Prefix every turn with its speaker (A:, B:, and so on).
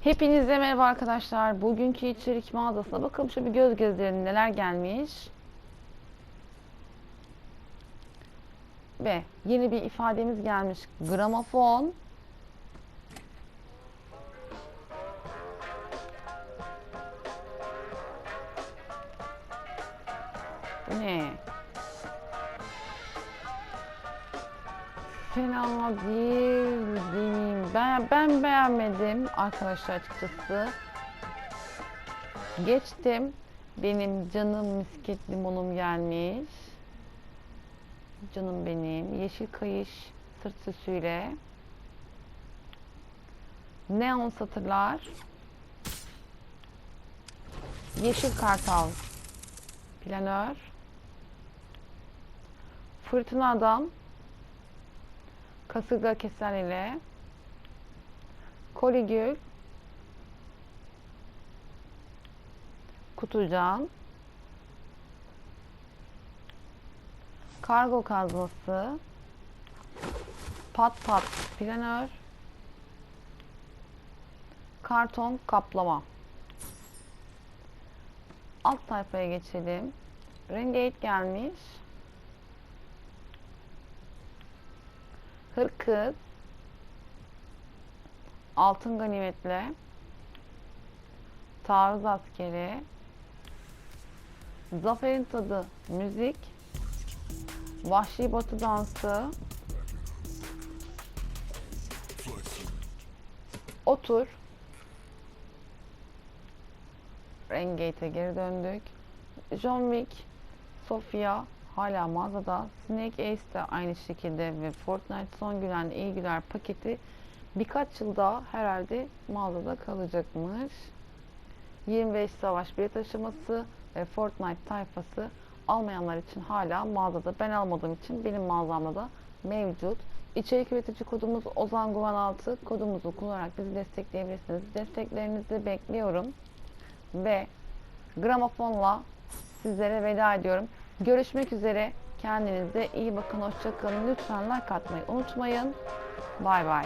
A: Hepinize merhaba arkadaşlar. Bugünkü içerik mağazasına bakalım şu bir göz gezdirelim neler gelmiş. Ve yeni bir ifademiz gelmiş. Gramofon. Bu ne? Fena değil diyeyim. Ben, ben beğenmedim arkadaşlar açıkçası. Geçtim. Benim canım misket limonum gelmiş. Canım benim. Yeşil kayış sırt süsüyle. Neon satırlar. Yeşil kartal. Planör. Fırtına adam. Kasırga kesen ile Koligül. Kutucan. Kargo kazması. Pat pat planör. Karton kaplama. Alt sayfaya geçelim. Renegade gelmiş. Hırkız Altın ganimetle Taarruz askeri. Zaferin tadı müzik. Vahşi batı dansı. Otur. Rengate'e geri döndük. John Wick Sofia hala mağazada. Snake Ace de aynı şekilde ve Fortnite son gülen iyi güler paketi birkaç yıl daha herhalde mağazada kalacakmış. 25 savaş bilet aşaması ve Fortnite tayfası almayanlar için hala mağazada. Ben almadığım için benim mağazamda da mevcut. İçerik üretici kodumuz Ozan Guvan 6 kodumuzu kullanarak bizi destekleyebilirsiniz. Desteklerinizi bekliyorum. Ve gramofonla sizlere veda ediyorum. Görüşmek üzere. Kendinize iyi bakın. Hoşçakalın. Lütfen like atmayı unutmayın. Bay bay.